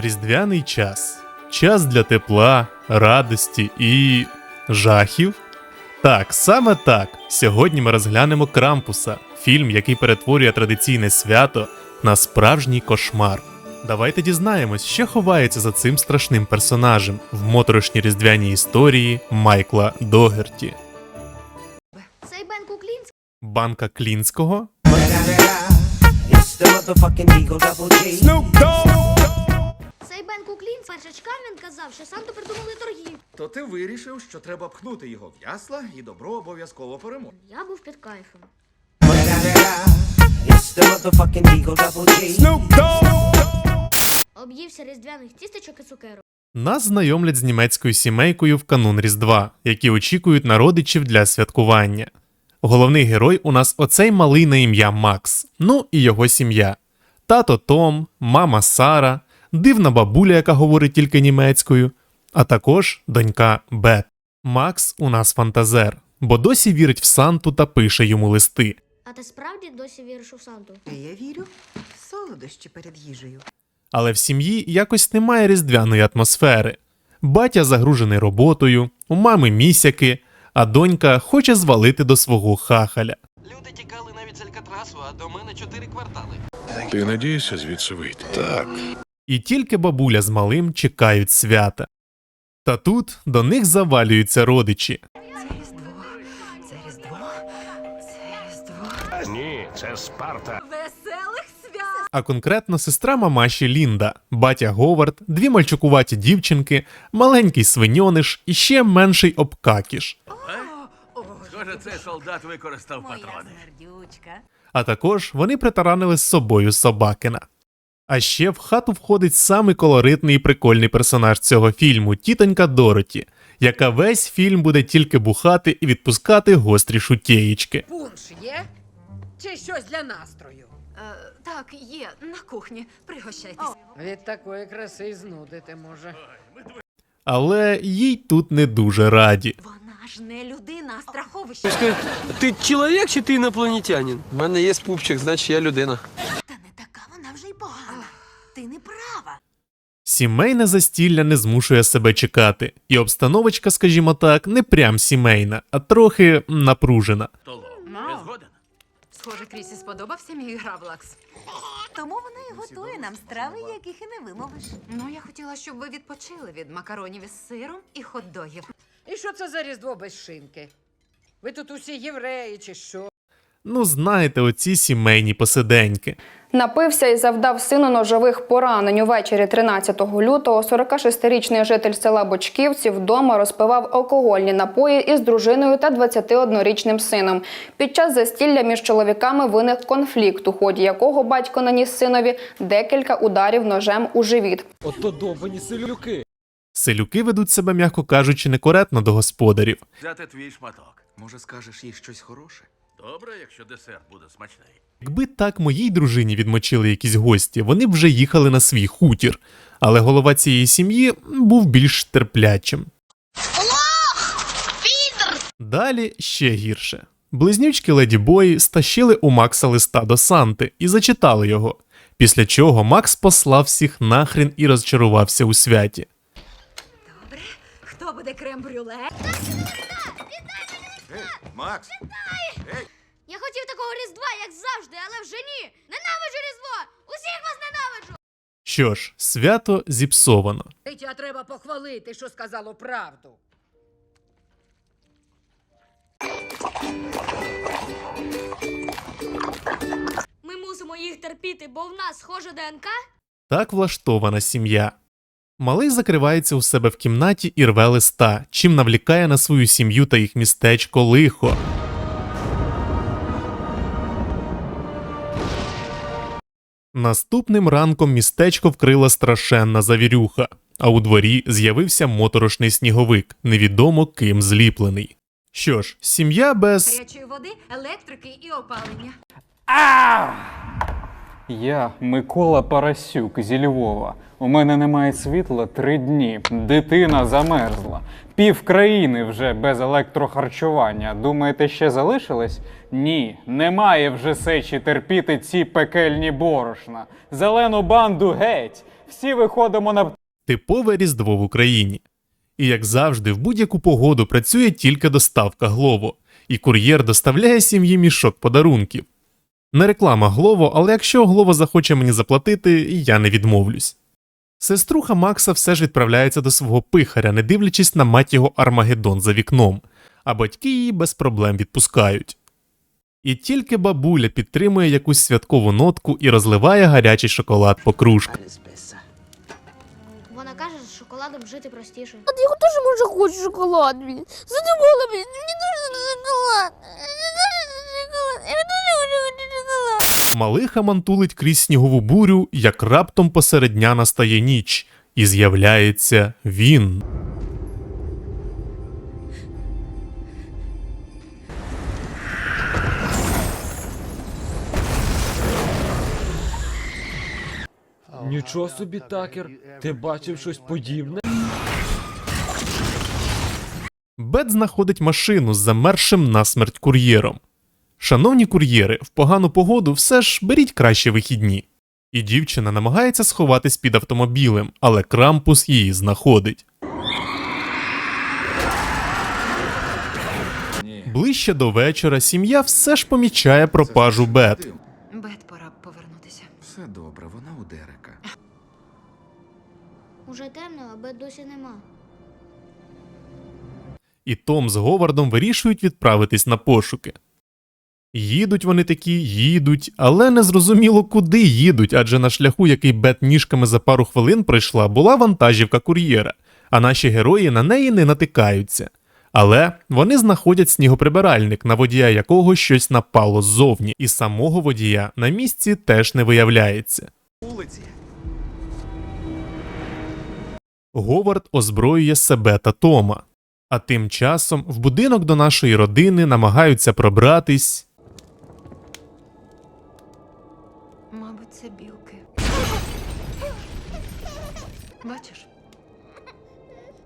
Різдвяний час. Час для тепла, радості і. жахів. Так, саме так. Сьогодні ми розглянемо Крампуса, фільм, який перетворює традиційне свято на справжній кошмар. Давайте дізнаємось, що ховається за цим страшним персонажем в моторошній різдвяній історії Майкла Догерті. Цей Бен Куклінський Банка Клінського It's the motherfucking Eagle Double G. Цей Бен Куклін першачка він казав, що Санту придумали торги. То ти вирішив, що треба пхнути його в ясла, і добро обов'язково переможе. Я був під кайфом. Об'ївся різдвяних тістечок і цукерок. Нас знайомлять з німецькою сімейкою в канун Різдва, які очікують на родичів для святкування. Головний герой у нас оцей малий на ім'я Макс, ну і його сім'я. Тато Том, мама Сара, дивна бабуля, яка говорить тільки німецькою, а також донька Бет. Макс у нас фантазер, бо досі вірить в Санту та пише йому листи. А ти справді досі віриш у Санту? Я вірю в солодощі перед їжею. Але в сім'ї якось немає різдвяної атмосфери. Батя загружений роботою, у мами місяки, а донька хоче звалити до свого хахаля. Люди тікали навіть з Алькатрасу, а до мене чотири квартали. Ти надієшся звідси вийти? Так. І тільки бабуля з малим чекають свята. Та тут до них завалюються родичі. Це Різдво, це Різдво, це Різдво. Ні, це Спарта. Веселих свят! А конкретно сестра мамаші Лінда, батя Говард, дві мальчукуваті дівчинки, маленький свиньониш і ще менший обкакіш. Схоже, цей солдат використав Моя патрони. смердючка. А також вони притаранили з собою собакина. А ще в хату входить самий колоритний і прикольний персонаж цього фільму тітонька Дороті, яка весь фільм буде тільки бухати і відпускати гострі шутєїчки. Пунш є? Чи щось для настрою? Е, так, є, на кухні. Пригощайтесь. Від такої краси знудити може. Але їй тут не дуже раді. Вона ж не людина, а страховище. Ти чоловік чи ти інопланетянин? У мене є пупчик, значить я людина. Та не така вона вже й погана. Ти не права. Сімейне застілля не змушує себе чекати, і обстановочка, скажімо так, не прям сімейна, а трохи напружена. Схоже, Крісі сподобався мій гравлакс. Тому вона і готує нам страви, яких і не вимовиш. Ну, я хотіла, щоб ви відпочили від макаронів із сиром і хот-догів. І що це за різдво без шинки? Ви тут усі євреї чи що? Ну, знаєте, оці сімейні посиденьки. Напився і завдав сину ножових поранень. Увечері 13 лютого 46-річний житель села Бочківці вдома розпивав алкогольні напої із дружиною та 21-річним сином. Під час застілля між чоловіками виник конфлікт, у ході якого батько наніс синові декілька ударів ножем у живіт. Ото довбані селюки. Селюки ведуть себе, м'яко кажучи, некоректно до господарів. Взяти твій шматок. Може, скажеш їй щось хороше? Добре, якщо десерт буде смачний. Якби так моїй дружині відмочили якісь гості, вони б вже їхали на свій хутір. Але голова цієї сім'ї був більш терплячим. Далі ще гірше. Близнючки Леді Бої стащили у Макса листа до Санти і зачитали його. Після чого Макс послав всіх нахрін і розчарувався у святі. Добре, хто буде крем-брюле? Макс! Я хотів такого різдва, як завжди, але вже ні. Ненавиджу різдво! Усіх вас ненавиджу! Що ж, свято зіпсовано. Дитя треба похвалити, що сказало правду. Ми мусимо їх терпіти, бо в нас схоже ДНК. Так влаштована сім'я. Малий закривається у себе в кімнаті і рве листа, чим навлікає на свою сім'ю та їх містечко лихо. Наступним ранком містечко вкрила страшенна завірюха, а у дворі з'явився моторошний сніговик, невідомо ким зліплений. Що ж, сім'я без. Гарячої води, електрики і опалення. Я Микола Парасюк зі Львова. У мене немає світла три дні. Дитина замерзла. Пів країни вже без електрохарчування. Думаєте, ще залишилось? Ні, немає вже сечі терпіти ці пекельні борошна. Зелену банду геть. всі виходимо на Типове Різдво в Україні. І як завжди, в будь-яку погоду працює тільки доставка Глово, і кур'єр доставляє сім'ї мішок подарунків. Не реклама Глово, але якщо Глово захоче мені заплатити, я не відмовлюсь. Сеструха Макса все ж відправляється до свого пихаря, не дивлячись на мать його Армагеддон за вікном, а батьки її без проблем відпускають. І тільки бабуля підтримує якусь святкову нотку і розливає гарячий шоколад по кружках. Вона каже, з шоколадом жити простіше. Я теж може хочу шоколад. Задумала. Мені дуже шоколад. Мені дуже шоколад. Я дуже хочу шоколад. Малиха мантулить крізь снігову бурю, як раптом посеред дня настає ніч, і з'являється він. Нічого собі, такер. Ти бачив щось подібне? Бет знаходить машину з замершим насмерть кур'єром. Шановні кур'єри, в погану погоду все ж беріть краще вихідні. І дівчина намагається сховатись під автомобілем, але крампус її знаходить. Ближче до вечора сім'я все ж помічає пропажу Бет. Бет, пора повернутися. Все добре, вона у Дерека. Уже темно, а бед досі нема. і Том з Говардом вирішують відправитись на пошуки. Їдуть вони такі, їдуть, але не зрозуміло, куди їдуть, адже на шляху, який Бет ніжками за пару хвилин пройшла, була вантажівка кур'єра, а наші герої на неї не натикаються. Але вони знаходять снігоприбиральник, на водія якого щось напало ззовні, і самого водія на місці теж не виявляється. Вулиці. Говард озброює себе та Тома. А тим часом в будинок до нашої родини намагаються пробратись. Мабуть, це білки. Бачиш?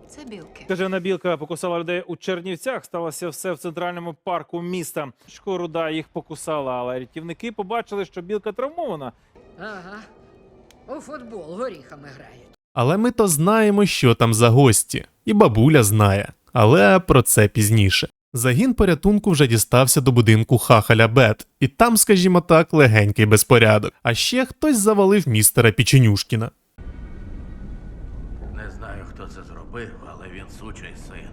Це білки. Кажена білка покусала людей у Чернівцях. Сталося все в центральному парку міста. Шкоруда їх покусала, але рятівники побачили, що білка травмована. Ага. У футбол горіхами грають. Але ми то знаємо, що там за гості, і бабуля знає. Але про це пізніше. Загін порятунку вже дістався до будинку хахаля Бет, і там, скажімо так, легенький безпорядок. А ще хтось завалив містера Піченюшкіна. Не знаю, хто це зробив, але він сучий син.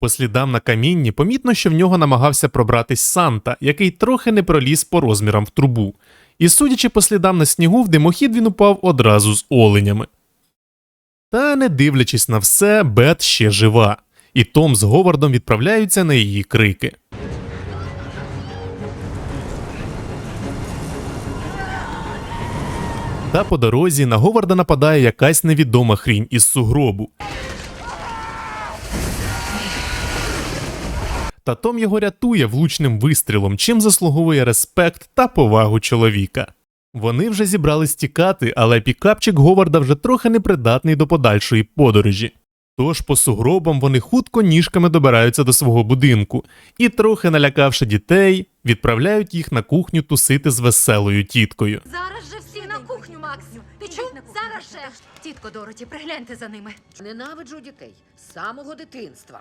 По слідам на камінні помітно, що в нього намагався пробратись Санта, який трохи не проліз по розмірам в трубу. І судячи по слідам на снігу, в димохід він упав одразу з оленями. Та не дивлячись на все, Бет ще жива, і Том з Говардом відправляються на її крики. Та по дорозі на Говарда нападає якась невідома хрінь із сугробу. Та Том його рятує влучним вистрілом, чим заслуговує респект та повагу чоловіка. Вони вже зібрались тікати, але пікапчик Говарда вже трохи непридатний до подальшої подорожі. Тож по сугробам вони хутко ніжками добираються до свого будинку і, трохи налякавши дітей, відправляють їх на кухню тусити з веселою тіткою. Зараз же всі на кухню, Макс. Ти чув? Зараз же. Тітко Дороті, пригляньте за ними. Ненавиджу дітей з самого дитинства.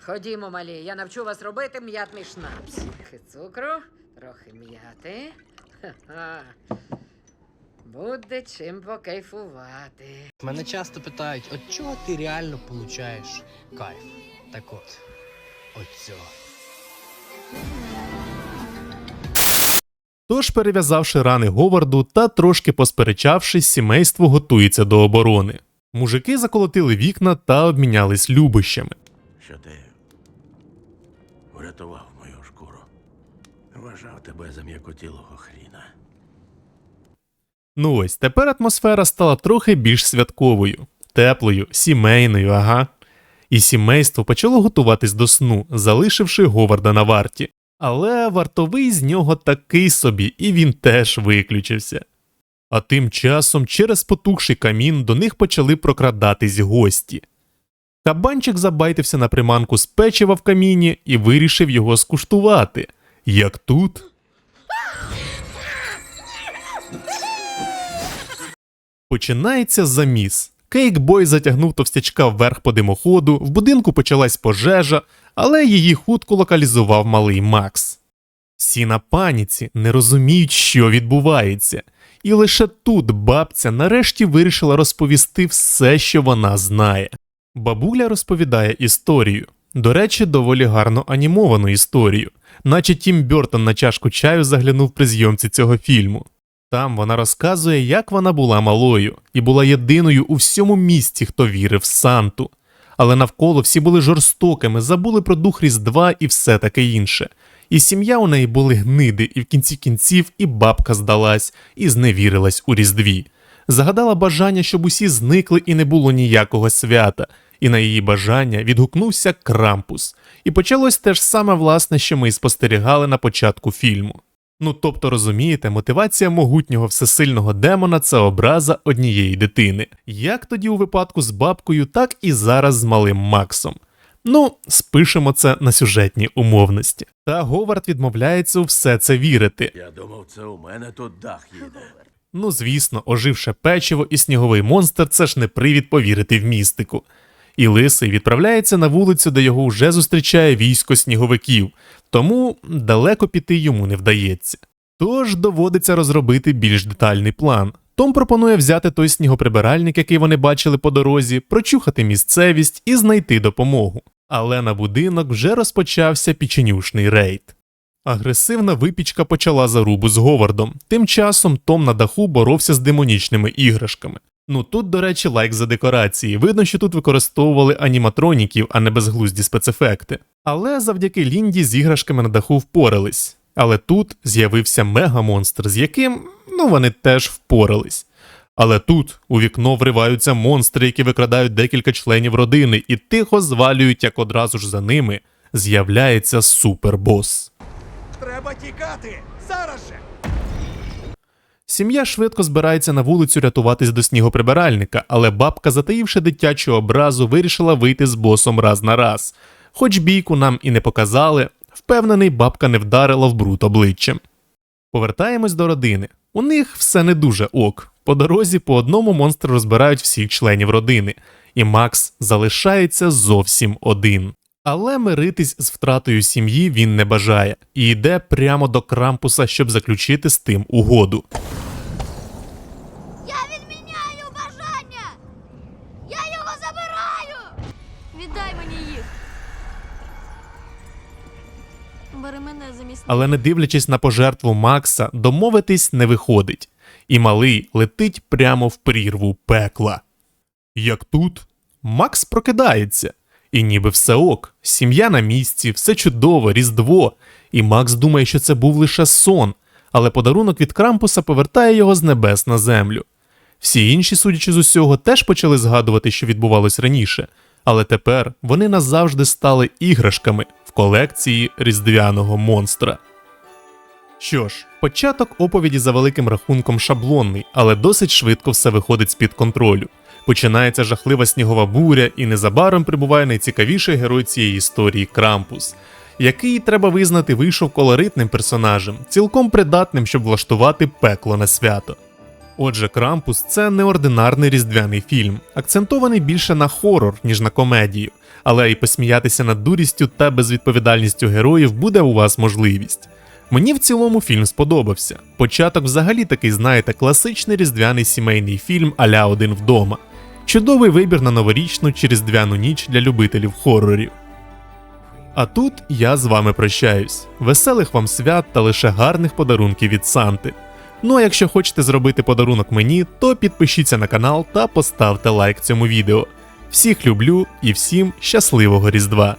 Ходімо, малі, я навчу вас робити м'ятний шнапс. Трохи цукру, трохи м'яти. Ха-ха. Буде чим покайфувати. Мене часто питають, от чого ти реально получаєш кайф? Так от, от цього. Тож, перев'язавши рани Говарду та трошки посперечавшись, сімейство готується до оборони. Мужики заколотили вікна та обмінялись любощами. Що ти врятував мою шкуру. Вважав тебе за м'якотілого хріна. Ну ось тепер атмосфера стала трохи більш святковою, теплою, сімейною, ага. І сімейство почало готуватись до сну, залишивши Говарда на варті. Але вартовий з нього такий собі, і він теж виключився. А тим часом через потухший камін до них почали прокрадатись гості. Кабанчик забайтився на приманку з печива в каміні і вирішив його скуштувати. Як тут. Починається заміс. Кейкбой затягнув товстячка вверх по димоходу, в будинку почалась пожежа, але її хутко локалізував малий Макс. Всі на паніці не розуміють, що відбувається, і лише тут бабця нарешті вирішила розповісти все, що вона знає. Бабуля розповідає історію. До речі, доволі гарно анімовану історію, наче Тім Бьортон на чашку чаю заглянув при зйомці цього фільму. Там вона розказує, як вона була малою і була єдиною у всьому місті, хто вірив в Санту. Але навколо всі були жорстокими, забули про дух Різдва і все таке інше. І сім'я у неї були гниди, і в кінці кінців і бабка здалась, і зневірилась у Різдві. Загадала бажання, щоб усі зникли і не було ніякого свята, і на її бажання відгукнувся Крампус. І почалось те ж саме власне, що ми й спостерігали на початку фільму. Ну тобто розумієте, мотивація могутнього всесильного демона це образа однієї дитини. Як тоді у випадку з бабкою, так і зараз з малим Максом. Ну, спишемо це на сюжетні умовності. Та Говард відмовляється у все це вірити. Я думав, це у мене тут дах їде. Ну, звісно, оживше печиво і сніговий монстр це ж не привід повірити в містику. І лисий відправляється на вулицю, де його вже зустрічає військо сніговиків, тому далеко піти йому не вдається. Тож доводиться розробити більш детальний план. Том пропонує взяти той снігоприбиральник, який вони бачили по дорозі, прочухати місцевість і знайти допомогу. Але на будинок вже розпочався печенюшний рейд. Агресивна випічка почала зарубу з Говардом. Тим часом Том на даху боровся з демонічними іграшками. Ну тут, до речі, лайк за декорації. Видно, що тут використовували аніматроніків, а не безглузді спецефекти. Але завдяки Лінді з іграшками на даху впорались. Але тут з'явився мегамонстр, з яким ну вони теж впорались. Але тут у вікно вриваються монстри, які викрадають декілька членів родини, і тихо звалюють, як одразу ж за ними з'являється супербос. Треба тікати! Зараз же! Сім'я швидко збирається на вулицю рятуватись до снігоприбиральника, але бабка, затаївши дитячу образу, вирішила вийти з босом раз на раз. Хоч бійку нам і не показали, впевнений, бабка не вдарила в бруд обличчям. Повертаємось до родини. У них все не дуже ок. По дорозі по одному монстри розбирають всіх членів родини, і Макс залишається зовсім один. Але миритись з втратою сім'ї він не бажає і йде прямо до Крампуса, щоб заключити з тим угоду. Я відміняю бажання! Я його забираю! Віддай мені їх. Бери мене замість Але не дивлячись на пожертву Макса, домовитись не виходить, і малий летить прямо в прірву пекла. Як тут, Макс прокидається, і ніби все ок, сім'я на місці, все чудово, різдво, і Макс думає, що це був лише сон, але подарунок від Крампуса повертає його з небес на землю. Всі інші, судячи з усього, теж почали згадувати, що відбувалось раніше, але тепер вони назавжди стали іграшками в колекції різдвяного монстра. Що ж, початок оповіді за великим рахунком шаблонний, але досить швидко все виходить з-під контролю. Починається жахлива снігова буря, і незабаром прибуває найцікавіший герой цієї історії Крампус, який, треба визнати, вийшов колоритним персонажем, цілком придатним, щоб влаштувати пекло на свято. Отже, Крампус це неординарний різдвяний фільм, акцентований більше на хорор, ніж на комедію, але і посміятися над дурістю та безвідповідальністю героїв буде у вас можливість. Мені в цілому фільм сподобався. Початок взагалі такий, знаєте, класичний різдвяний сімейний фільм Аля один вдома. Чудовий вибір на новорічну через двяну ніч для любителів хорорів. А тут я з вами прощаюсь. Веселих вам свят та лише гарних подарунків від Санти. Ну а якщо хочете зробити подарунок мені, то підпишіться на канал та поставте лайк цьому відео. Всіх люблю і всім щасливого Різдва!